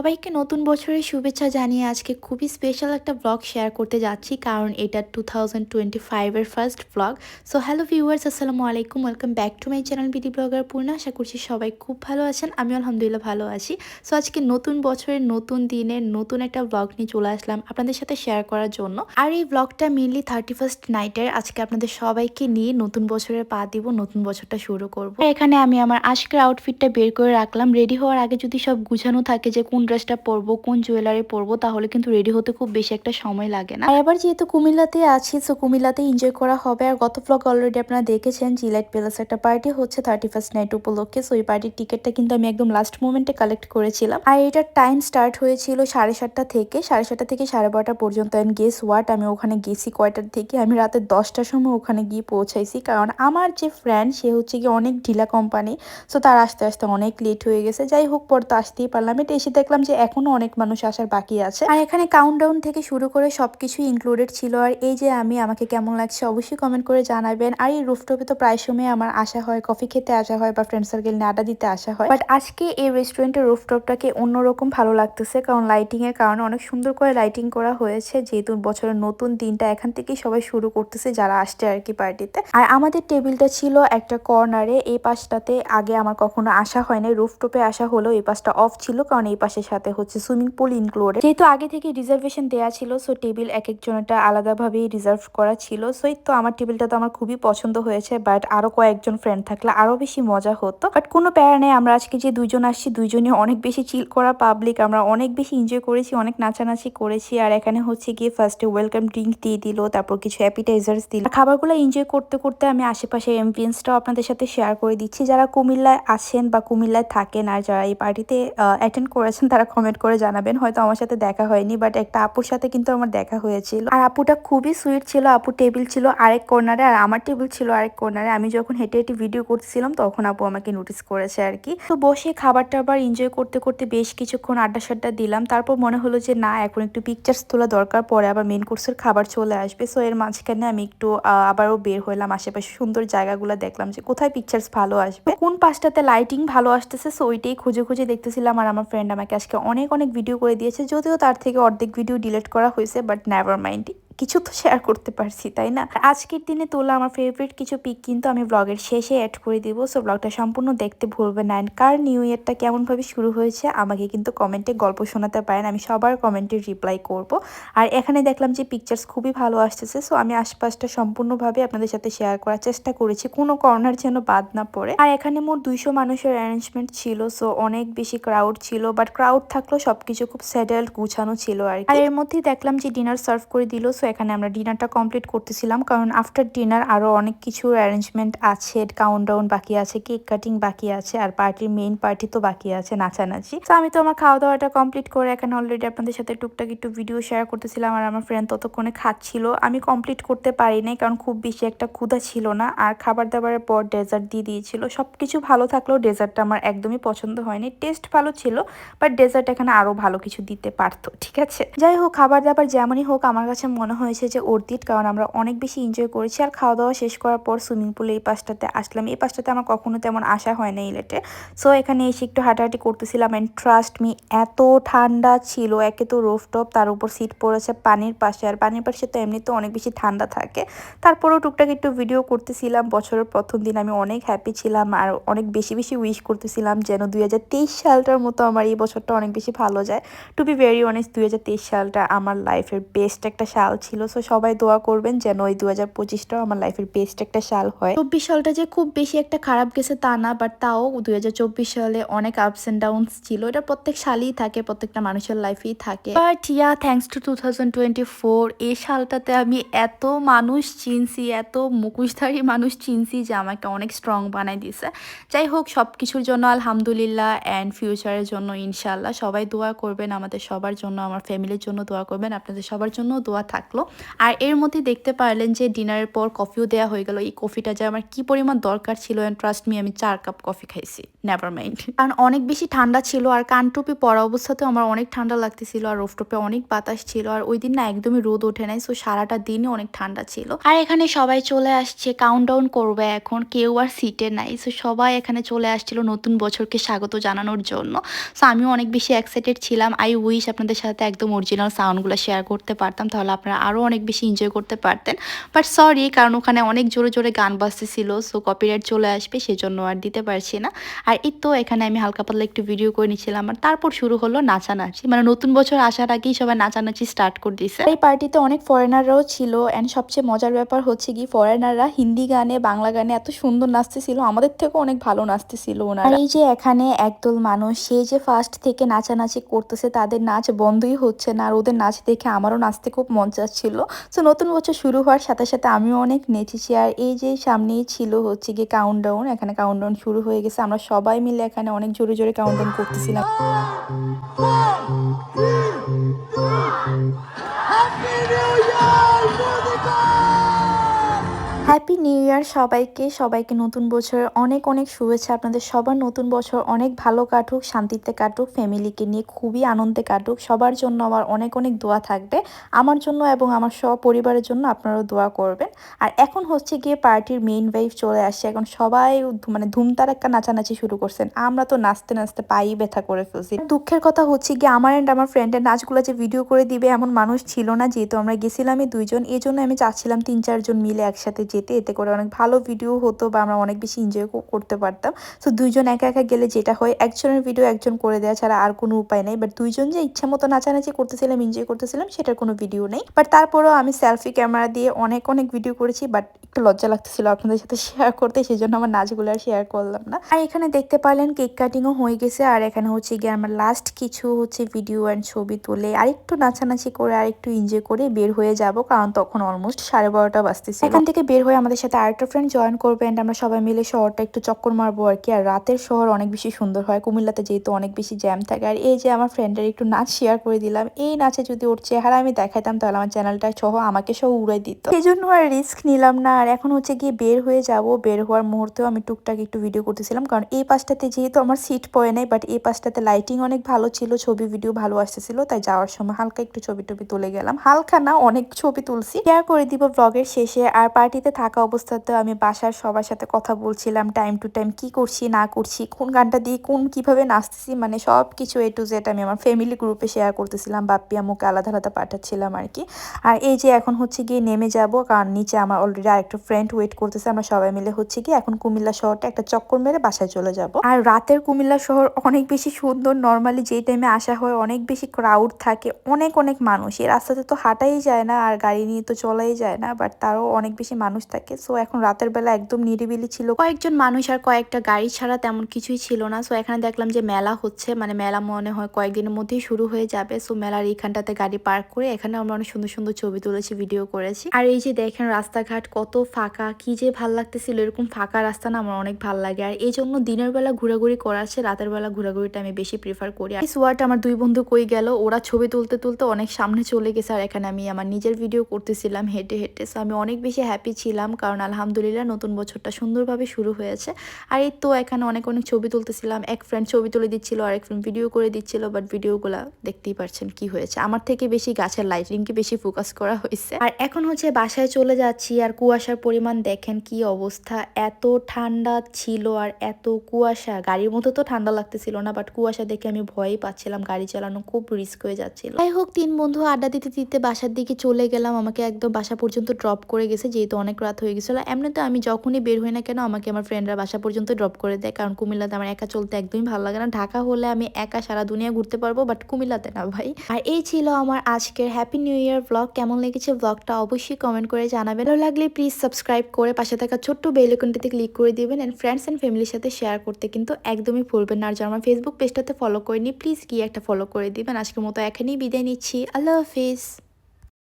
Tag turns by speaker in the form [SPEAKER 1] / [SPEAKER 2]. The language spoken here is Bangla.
[SPEAKER 1] সবাইকে নতুন বছরের শুভেচ্ছা জানিয়ে আজকে খুবই স্পেশাল একটা ব্লগ শেয়ার করতে যাচ্ছি, কারণ এটা টু থাউজেন্ড টোয়েন্টি ফাইভের first blog so hello viewers আসসালামু আলাইকুম welcome back to my channel BD blogger Purna আশা করছি সবাই খুব ভালো আছেন আমি আলহামদুলিল্লাহ ভালো আছি। সো আজকে নতুন বছরের নতুন দিনের নতুন একটা ব্লগ নিয়ে চলে আসলাম আপনাদের সাথে শেয়ার করার জন্য। আর এই ব্লগটা মেনলি থার্টি ফার্স্ট নাইটের আজকে আপনাদের সবাইকে নিয়ে নতুন বছরের পা দিব, নতুন বছরটা শুরু করব। এখানে আমি আমার আজকের আউটফিটটা বের করে রাখলাম রেডি হওয়ার আগে যদি সব গুছানো থাকে যে কোন ড্রেসটা পরবো, কোন জুয়েলারি পরবো, তাহলে কিন্তু রেডি হতে খুব বেশি একটা সময় লাগে না। আর এবার যেহেতু কুমিল্লাতে আছি সো কুমিল্লাতে এনজয় করা হবে। আর গত ব্লগ অলরেডি আপনারা দেখেছেন জিলাইট প্যালেস একটা পার্টি হচ্ছে থার্টি ফার্স্ট নাইট উপলক্ষে। সো এই পার্টির টিকিটটা কিন্তু আমি একদম লাস্ট মোমেন্টে কালেক্ট করেছিলাম। আর এটার টাইম স্টার্ট হয়েছিল সাড়ে সাতটা থেকে। সাড়ে সাতটা থেকে সাড়ে বারোটা পর্যন্ত। অ্যান্ড গেস ওয়াট আমি ওখানে গেছি কয়টার থেকে। আমি রাতে দশটার সময় ওখানে গিয়ে পৌঁছাইছি। কারণ আমার যে ফ্রেন্ড সে হচ্ছে কি অনেক ঢিলা কোম্পানি সো তার আসতে আসতে অনেক লেট হয়ে গেছে। যাই হোক, পর তো আসতেই পারলাম। এটা এসে দেখলাম যে এখনও অনেক মানুষ আসার বাকি আছে। আর এখানে কাউন্টডাউন থেকে শুরু করে সবকিছুই ইনক্লুডেড ছিল। আর এই যে আমি, আমাকে কেমন লাগছে অবশ্যই কমেন্ট করে জানাবেন। আর এই রুফটপে তো প্রায় সময় আমার আসা হয় কফি খেতে আসা হয় বা ফ্রেন্ড সার্কেল নিয়ে আড্ডা দিতে আসা হয়। বাট আজকে এই রেস্টুরেন্টের রুফটপটাকে অন্যরকম ভালো লাগতেছে। কারণ লাইটিং এর কারণে অনেক সুন্দর করে লাইটিং করা হয়েছে। যেহেতু বছরের নতুন দিনটা এখান থেকেই সবাই শুরু করতেছে যারা আসছে আর কি পার্টিতে আর আমাদের টেবিলটা ছিল একটা কর্নারে এই পাশটাতে আগে আমার কখনো আসা হয়নি। রুফটপে আসা হলেও এই পাশটা অফ ছিল। কারণ এই পাশের সাথে হচ্ছে সুইমিং পুল ইনক্লুডেড যেহেতু আগে থেকে রিজার্ভেশন দেওয়া ছিল সো টেবিল এক একজনটা আলাদাভাবেই রিজার্ভ করা ছিল। সো তো আমার টেবিলটা তো আমার খুবই পছন্দ হয়েছে বাট আরও কয়েকজন ফ্রেন্ড থাকলে আরও বেশি মজা হতো। বাট কোনো প্যারা নেই, আমরা আজকে যে দুজন আসছি, দুইজনই অনেক বেশি চিল করা পাবলিক আমরা অনেক বেশি এনজয় করেছি, অনেক নাচানাচি করেছি, আর এখানে হচ্ছে গিয়ে ফার্স্টে ওয়েলকাম ড্রিঙ্ক দিয়ে দিল, তারপর কিছু অ্যাপিটাইজার্স দিল। খাবারগুলো এনজয় করতে করতে আমি আশেপাশে এমবিয়েন্সটাও আপনাদের সাথে শেয়ার করে দিচ্ছি। যারা কুমিল্লায় আসেন বা কুমিল্লায় থাকেন, আর যারা এই পার্টিতে অ্যাটেন্ড করেছেন তারা কমেন্ট করে জানাবেন। হয়তো আমার সাথে দেখা হয়নি বাট একটা আপুর সাথে কিন্তু আমার দেখা হয়েছিল। আর আপুটা খুবই সুইট ছিল আপু টেবিল ছিল আরেক কর্নারে আর আমার টেবিল ছিল আরেক কর্নারে আমি যখন হেঁটে হেঁটে ভিডিও করতেছিলাম, তখন আপু আমাকে নোটিস করেছে আর কি। তো বসে খাবার টাবার এনজয় করতে করতে বেশ কিছুক্ষণ আড্ডা সাড্ডা দিলাম। তারপর মনে হলো যে, না, এখন একটু পিকচার্স তোলা দরকার, পরে আবার মেন কোর্সের খাবার চলে আসবে। সো এর মাঝখানে আমি একটু আবারও বের হলাম আশেপাশে সুন্দর জায়গাগুলো দেখলাম যে, কোথায় পিকচার্স ভালো আসবে? কোন পাশটাতে লাইটিং ভালো আসতেছে সো ওইটাই খুঁজে খুঁজে দেখতেছিলাম। আর আমার ফ্রেন্ড আমাকে আজকে অনেক অনেক ভিডিও করে দিয়েছে, যদিও তার থেকে অর্ধেক ভিডিও ডিলিট করা হয়েছে বাট নেভার মাইন্ড কিছু তো শেয়ার করতে পারছি, তাই না? আজকের দিনে তোলা আমার ফেভারিট কিছু পিক কিন্তু আমি ব্লগের শেষে অ্যাড করে দিব সো ব্লগটা সম্পূর্ণ দেখতে ভুলবে না। অ্যান্ড কার নিউ ইয়ারটা কেমনভাবে শুরু হয়েছে, আমাকে কিন্তু কমেন্টে গল্প শোনাতে পারেন, আমি সবার কমেন্টে রিপ্লাই করব। আর এখানে দেখলাম যে পিকচার্স খুবই ভালো আসতেছে সো আমি আশপাশটা সম্পূর্ণভাবে আপনাদের সাথে শেয়ার করার চেষ্টা করেছি, কোনো কর্নার যেন বাদ না পড়ে। আর এখানে মোট দুইশো মানুষের অ্যারেঞ্জমেন্ট ছিল সো অনেক বেশি ক্রাউড ছিল বাট ক্রাউড থাকলেও সবকিছু খুব সেটেলড গুছানো ছিল আর এর মধ্যেই দেখলাম যে ডিনার সার্ভ করে দিল সো এখানে আমরা ডিনারটা কমপ্লিট করতেছিলাম, কারণ আফটার ডিনার আরও অনেক কিছু অ্যারেঞ্জমেন্ট আছে কাউন্টডাউন বাকি আছে কেক কাটিং বাকি আছে, আর পার্টির মেইন পার্টি তো বাকি আছে, নাচানাচি। তো আমি তো আমার খাওয়া দাওয়াটা কমপ্লিট করে এখানে অলরেডি আপনাদের সাথে টুকটাক একটু ভিডিও শেয়ার করতেছিলাম, আর আমার ফ্রেন্ড ততক্ষণে খাচ্ছিল। আমি কমপ্লিট করতে পারি নাই কারণ খুব বেশি একটা ক্ষুধা ছিল না, আর খাবার দাবারের পর ডেজার্ট দিয়ে দিয়েছিল। সব কিছু ভালো থাকলেও ডেজার্টটা আমার একদমই পছন্দ হয়নি। টেস্ট ভালো ছিল বাট ডেজার্ট এখানে আরও ভালো কিছু দিতে পারতো, ঠিক আছে? যাই হোক খাবার দাবার যেমনই হোক, আমার কাছে মনে হয়েছে যে অর্দিত কারণ আমরা অনেক বেশি এনজয় করেছি আর খাওয়া দাওয়া শেষ করার পর সুইমিং পুলে এই পাশটাতে আসলাম। এই পাশটাতে আমার কখনো তেমন আসা হয় না ইলেটে সো এখানে এসে একটু হাঁটাহাঁটি করতেছিলাম অ্যান্ড ট্রাস্ট মি এত ঠান্ডা ছিল, একে তো রোফটপ তার উপর সিট পড়েছে পানির পাশে। আর পানির পাশে তো এমনিতে অনেক বেশি ঠান্ডা থাকে। তারপরেও টুকটাক একটু ভিডিও করতেছিলাম। বছরের প্রথম দিন আমি অনেক হ্যাপি ছিলাম আর অনেক বেশি বেশি উইশ করতেছিলাম যেন দুই হাজার তেইশ সালটার মতো আমার এই বছরটা অনেক বেশি ভালো যায়। টু বি ভেরি অনেস্ট দুই হাজার তেইশ সালটা আমার লাইফের বেস্ট একটা সাল ছিল সো সবাই দোয়া করবেন যেন ওই দু হাজার পঁচিশটাও আমার লাইফের বেস্ট একটা সাল হয়। চব্বিশ সালটা যে খুব বেশি একটা খারাপ গেছে তা না বাট তাও দুই হাজার চব্বিশ সালে অনেক আপস অ্যান্ড ডাউনস ছিল। এটা প্রত্যেক সালেই থাকে, প্রত্যেকটা মানুষের লাইফেই থাকে। But yeah thanks to two thousand twenty four এই সালটাতে আমি এত মানুষ চিনছি, এত মুখোশধারী মানুষ চিনছি যে আমাকে অনেক স্ট্রং বানাই দিছে যাই হোক সব কিছুর জন্য আলহামদুলিল্লাহ অ্যান্ড ফিউচারের জন্য ইনশাল্লাহ সবাই দোয়া করবেন আমাদের সবার জন্য, আমার ফ্যামিলির জন্য দোয়া করবেন। আপনাদের সবার জন্য দোয়া থাকবে থাকল। আর এর মধ্যে দেখতে পারলেন যে ডিনারের পর কফিও দেওয়া হয়ে গেল। এই কফিটা যে আমার কি পরিমাণ দরকার ছিল অ্যান্ড ট্রাস্ট মি আমি চার কাপ কফি খাইছি। নেভার মাইন্ড কারণ অনেক বেশি ঠান্ডা ছিল, আর কানটুপি পরা অবস্থাতেও আমার অনেক ঠান্ডা লাগতেছিল, আর রোফটপে অনেক বাতাস ছিল, আর ওই দিন না একদমই রোদ ওঠে নাই সো সারাটা দিনই অনেক ঠান্ডা ছিল। আর এখানে সবাই চলে আসছে কাউন্ট ডাউন করবে এখন, কেউ আর সিটে নাই সো সবাই এখানে চলে আসছিল নতুন বছরকে স্বাগত জানানোর জন্য। সো আমিও অনেক বেশি এক্সাইটেড ছিলাম। আই উইশ আপনাদের সাথে একদম অরিজিনাল সাউন্ডগুলো শেয়ার করতে পারতাম, তাহলে আপনারা আরও অনেক বেশি এনজয় করতে পারতেন। বাট সরি কারণ ওখানে অনেক জোরে জোরে গান বাজতেছিল সো কপিরাইট চলে আসবে সেজন্য আর দিতে পারছি না। আর এই তো এখানে আমি হালকা পাতলা একটু ভিডিও করে নিচ্ছিলাম আর তারপর শুরু হলো নাচানাচি। মানে নতুন বছর আসার আগেই সবাই নাচানাচি স্টার্ট করে দিয়েছে। এই পার্টিতে অনেক ফরেনাররাও ছিল অ্যান্ড সবচেয়ে মজার ব্যাপার হচ্ছে কি ফরেনাররা হিন্দি গানে বাংলা গানে এত সুন্দর নাচতেছিল আমাদের থেকেও অনেক ভালো নাচতেছিল ওনারা। এই যে এখানে একদল মানুষ সে যে ফার্স্ট থেকে নাচানাচি করতেছে তাদের নাচ বন্ধই হচ্ছে না আর ওদের নাচ দেখে আমারও নাচতে খুব মন চাচ্ছিল সো নতুন বছর শুরু হওয়ার সাথে সাথে আমিও অনেক নেচেছি আর এই যে সামনেই ছিল হচ্ছে গিয়ে কাউন্টডাউন এখানে কাউন্টডাউন শুরু হয়ে গেছে। আমরা সবাই মিলে এখানে অনেক জোরে জোরে কাউন্টডাউন করতেছিলাম। হ্যাপি নিউ ইয়ার সবাইকে। সবাইকে নতুন বছরের অনেক অনেক শুভেচ্ছা। আপনাদের সবার নতুন বছর অনেক ভালো কাটুক, শান্তিতে কাটুক ফ্যামিলিকে নিয়ে খুবই আনন্দে কাটুক। সবার জন্য আমার অনেক অনেক দোয়া থাকবে। আমার জন্য এবং আমার সব পরিবারের জন্য আপনারাও দোয়া করবেন। আর এখন হচ্ছে গিয়ে পার্টির মেইন ওয়াইফ চলে আসছে। এখন সবাই মানে ধুমতার একটা নাচানাচি শুরু করছেন। আমরা তো নাচতে নাচতে পাই ব্যথা করে ফেলছি। দুঃখের কথা হচ্ছে গিয়ে আমার অ্যান্ড আমার ফ্রেন্ডের নাচগুলো যে ভিডিও করে দিবে এমন মানুষ ছিল না। যেহেতু আমরা গেছিলামই দুইজন। এই জন্য আমি চাচ্ছিলাম তিন, চারজন মিলে একসাথে যেতে, এতে করে অনেক ভালো ভিডিও হতো বা আমরা অনেক বেশি এনজয় করতে পারতাম। তো দুইজন একা একা গেলে যেটা হয়, একজনের ভিডিও একজন করে দেওয়া ছাড়া আর কোনো উপায় নেই। বাট দুইজন যে ইচ্ছা মতো নাচানাচি করতেছিলাম এনজয় করতেছিলাম, সেটার কোনো ভিডিও নেই। বাট তারপরেও আমি সেলফি ক্যামেরা দিয়ে অনেক অনেক ভিডিও করেছি বাট একটু লজ্জা লাগতেছিল আপনাদের সাথে শেয়ার করতে সেই জন্য আমার নাচগুলো আর শেয়ার করলাম না। আর এখানে দেখতে পারলেন কেক কাটিংও হয়ে গেছে, আর এখানে হচ্ছে গিয়ে আমার লাস্ট কিছু হচ্ছে ভিডিও অ্যান্ড ছবি তুলে আর একটু নাচানাচি করে আর একটু এনজয় করে বের হয়ে যাব, কারণ তখন অলমোস্ট সাড়ে বারোটা বাজতেছে এখান থেকে বের হয়ে আমাদের সাথে আরেকটা ফ্রেন্ড জয়েন করবে অ্যান্ড আমরা সবাই মিলে শহরটা একটু চক্কর মারবো আর কি। আর রাতের শহর অনেক বেশি সুন্দর হয়। কুমিল্লাতে যেহেতু অনেক বেশি জ্যাম থাকে। আর এই যে আমার ফ্রেন্ডের একটু নাচ শেয়ার করে দিলাম। এই নাচে যদি ওর চেহারা আমি দেখাইতাম তাহলে আমার চ্যানেলটা সহ আমাকে সহ উড়াই দিত। সেই জন্য আর রিস্ক নিলাম না। আর এখন হচ্ছে গিয়ে বের হয়ে যাব। বের হওয়ার মুহূর্তেও আমি টুকটাক একটু ভিডিও করতেছিলাম। কারণ এই পাশটাতে যেহেতু আমার সিট পড়ে নাই বাট এই পাশটাতে লাইটিং অনেক ভালো ছিল। ছবি ভিডিও ভালো আসতেছিল। তাই যাওয়ার সময় হালকা একটু ছবি টবি তুলে গেলাম। হালকা না, অনেক ছবি তুলছি। শেয়ার করে দিব ব্লগের শেষে। আর পার্টিতে থাকা অবস্থাতেও আমি বাসার সবার সাথে কথা বলছিলাম টাইম টু টাইম কি করছি, না করছি, কোন গানটা দিয়ে কোন কীভাবে নাচতেছি মানে সব কিছু এ টু জেড আমি আমার ফ্যামিলি গ্রুপে শেয়ার করতেছিলাম, বাপ্পি আমুকে আলাদা আলাদা পাঠাচ্ছিলাম আর কি আর এই যে এখন হচ্ছে গিয়ে নেমে যাব, কারণ নিচে আমার অলরেডি আরেকটা ফ্রেন্ড ওয়েট করতেছে, আমরা সবাই মিলে হচ্ছে গিয়ে এখন কুমিল্লা শহরটা একটা চক্কর মেরে বাসায় চলে যাব। আর রাতের কুমিল্লা শহর অনেক বেশি সুন্দর নর্মালি যেই টাইমে আসা হয় অনেক বেশি ক্রাউড থাকে, অনেক অনেক মানুষ। এই রাস্তাতে তো হাঁটাই যায় না, আর গাড়ি নিয়ে তো চলাই যায় না বাট তারও অনেক বেশি মানুষ থাকে। সো এখন রাতের বেলা একদম নিরিবিলি ছিল। কয়েকজন মানুষ আর কয়েকটা গাড়ি ছাড়া তেমন কিছুই ছিল না। সো এখানে দেখলাম যে মেলা হচ্ছে। মানে মেলা মনে হয় কয়েকদিনের মধ্যেই শুরু হয়ে যাবে। সো মেলার এইখানটাতে গাড়ি পার্ক করে এখানে আমরা অনেক সুন্দর সুন্দর ছবি তুলেছি ভিডিও করেছি। আর এই যে দেখেন রাস্তাঘাট কত ফাঁকা, কি যে ভালো লাগতেছিল। এরকম ফাঁকা রাস্তা না আমার অনেক ভালো লাগে। আর এই জন্য দিনের বেলা ঘোরাঘুরি করা আছে। রাতের বেলা ঘোরাঘুরিটা আমি বেশি প্রিফার করি। আর সোয়াটা আমার দুই বন্ধু কই গেল, ওরা ছবি তুলতে তুলতে অনেক সামনে চলে গেছে। আর এখানে আমি আমার নিজের ভিডিও করতেছিলাম হেঁটে হেঁটে। সো আমি অনেক বেশি হ্যাপি ছিলাম। কারণ আলহামদুলিল্লাহ নতুন বছরটা সুন্দরভাবে শুরু হয়েছে। আর এই তো এখানে অনেক অনেক ছবি তুলতেছিলাম, এক ফ্রেন্ড ছবি তুলে দিচ্ছিল আর এক ফ্রেন্ড ভিডিও করে দিচ্ছিল বাট ভিডিওগুলা দেখতেই পারছেন কি হয়েছে। আমার থেকে বেশি গাছের লাইটিংকে বেশি ফোকাস করা হয়েছে। আর এখন হচ্ছে বাসায় চলে যাচ্ছি, আর কুয়াশার পরিমাণ দেখেন কি অবস্থা। এত ঠান্ডা ছিল আর এত কুয়াশা। গাড়ির মতো তো ঠান্ডা লাগতেছিল না বাট কুয়াশা দেখে আমি ভয়ই পাচ্ছিলাম, গাড়ি চালানো খুব রিস্ক হয়ে যাচ্ছিল। যাই হোক, তিন বন্ধু আড্ডা দিতে দিতে বাসার দিকে চলে গেলাম। আমাকে একদম বাসা পর্যন্ত ড্রপ করে গেছে, যেহেতু অনেক রাত হয়ে গেছিল। এমনিতে আমি যখনই বের হই না কেন, আমাকে আমার ফ্রেন্ডরা বাসা পর্যন্ত ড্রপ করে দেয়। কারণ কুমিল্লাতে আমার একা চলতে একদমই ভালো লাগে না। ঢাকা হলে আমি একা সারা দুনিয়া ঘুরতে পারব বাট কুমিল্লাতে না, ভাই। আর এই ছিল আমার আজকের হ্যাপি নিউ ইয়ার ব্লগ কেমন লেগেছে ব্লগটা অবশ্যই কমেন্ট করে জানাবেন। ভালো লাগলে প্লিজ সাবস্ক্রাইব করে পাশে থাকা ছোট্ট বেল আইকনটিতে ক্লিক করে দিবেন। অ্যান্ড ফ্রেন্ডস এন্ড ফ্যামিলির সাথে শেয়ার করতে কিন্তু একদমই ভুলবেন না। আর যারা আমার ফেসবুক পেজটাতে ফলো করেনি প্লিজ গিয়ে একটা ফলো করে দিবেন। আজকের মতো এখানেই বিদায় নিচ্ছি। আল্লাহ হাফিজ।